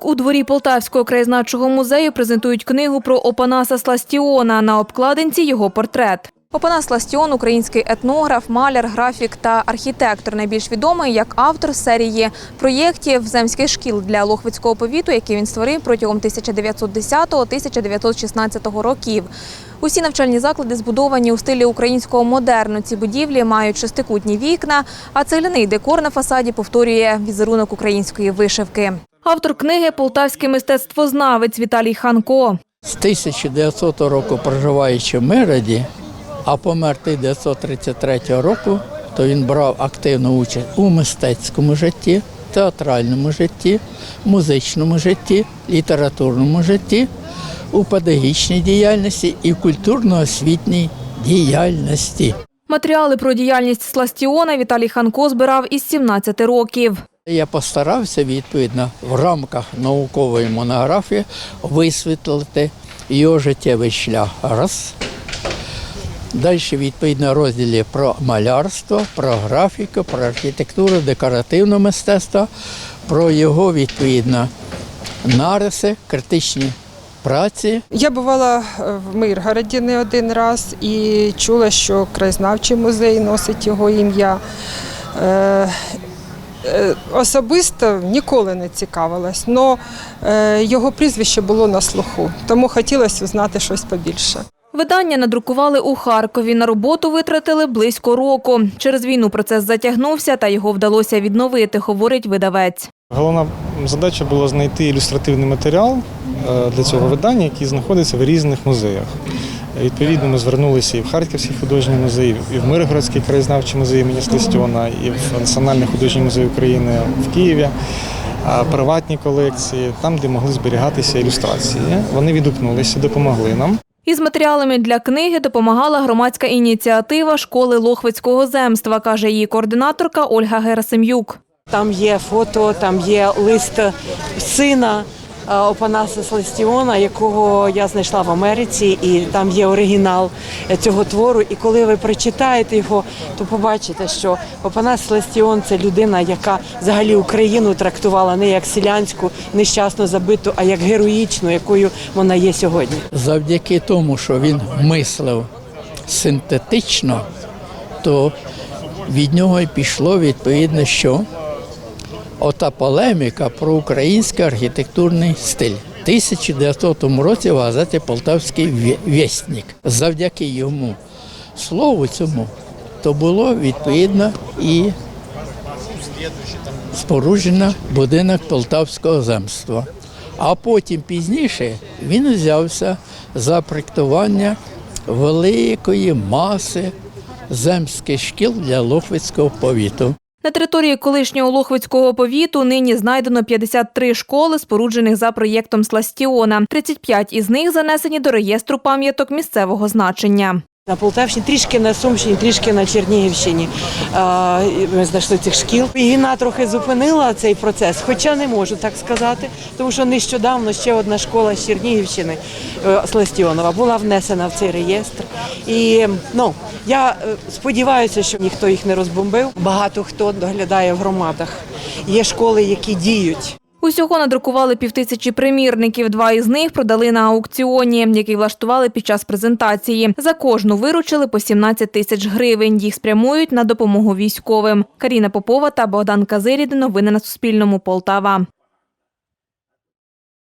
Так, у дворі Полтавського краєзнавчого музею презентують книгу про Опанаса Сластіона. На обкладинці його портрет. Опанас Сластіон – український етнограф, маляр, графік та архітектор. Найбільш відомий як автор серії проєктів земських шкіл для Лохвицького повіту, які він створив протягом 1910-1916 років. Усі навчальні заклади збудовані у стилі українського модерну. Ці будівлі мають шестикутні вікна, а цегляний декор на фасаді повторює візерунок української вишивки. Автор книги Полтавський мистецтвознавець Віталій Ханко. З 1900 року проживаючи в Мироді, а помер 1933 року, то він брав активну участь у мистецькому житті, театральному житті, музичному житті, літературному житті, у педагогічній діяльності і культурно-освітній діяльності. Матеріали про діяльність Сластіона Віталій Ханко збирав із 17 років. Я постарався відповідно в рамках наукової монографії висвітлити його життєвий шлях. Раз. Далі відповідно розділі про малярство, про графіку, про архітектуру, декоративне мистецтво, про його відповідно нариси, критичні праці. Я бувала е, в Миргороді не один раз і чула, що краєзнавчий музей носить його ім'я. Е, Особисто ніколи не цікавилась, але його прізвище було на слуху, тому хотілося знати щось побільше. Видання надрукували у Харкові. На роботу витратили близько року. Через війну процес затягнувся, та його вдалося відновити, говорить видавець. Головна задача була знайти ілюстративний матеріал е, для цього видання, який знаходиться в різних музеях. Відповідно, ми звернулися і в Харківський художній музей, і в Миргородський краєзнавчий музей імені Слістьона, і в Національний художній музей України в Києві, а приватні колекції, там, де могли зберігатися ілюстрації. Вони відгукнулися, допомогли нам. Із матеріалами для книги допомагала громадська ініціатива школи Лохвицького земства, каже її координаторка Ольга Герасим'юк. Там є фото, там є лист сина е, Опанаса Сластіона, якого я знайшла в Америці, і там є оригінал е, цього твору. І коли ви прочитаєте його, то побачите, що Опанас Сластіон це людина, яка взагалі Україну трактувала не як селянську, нещасно забиту, а як героїчну, якою вона є сьогодні. Завдяки тому, що він мислив синтетично, то від нього і пішло відповідно, що ота полеміка про український архітектурний стиль. У 1900 році в газеті Полтавський Вєстник. Завдяки йому слову цьому, то було відповідно і споруджено будинок Полтавського земства. А потім пізніше він взявся за проєктування великої маси земських шкіл для Лохвицького повіту. На території колишнього Лохвицького повіту нині знайдено 53 школи, споруджених за проєктом Сластіона. 35 із них занесені до реєстру пам'яток місцевого значення. На Полтавщині, трішки на Сумщині, трішки на Чернігівщині ми знайшли цих шкіл. Війна трохи зупинила цей процес, хоча не можу так сказати, тому що нещодавно ще одна школа з Чернігівщини е, Сластіонова була внесена в цей реєстр. І ну я е, сподіваюся, що ніхто їх не розбомбив. Багато хто доглядає в громадах. Є школи, які діють. Усього надрукували півтисячі примірників. Два із них продали на аукціоні, який влаштували під час презентації. За кожну виручили по 17 тисяч гривень. Їх спрямують на допомогу військовим. Каріна Попова та Богдан Казирід. Новини на Суспільному. Полтава.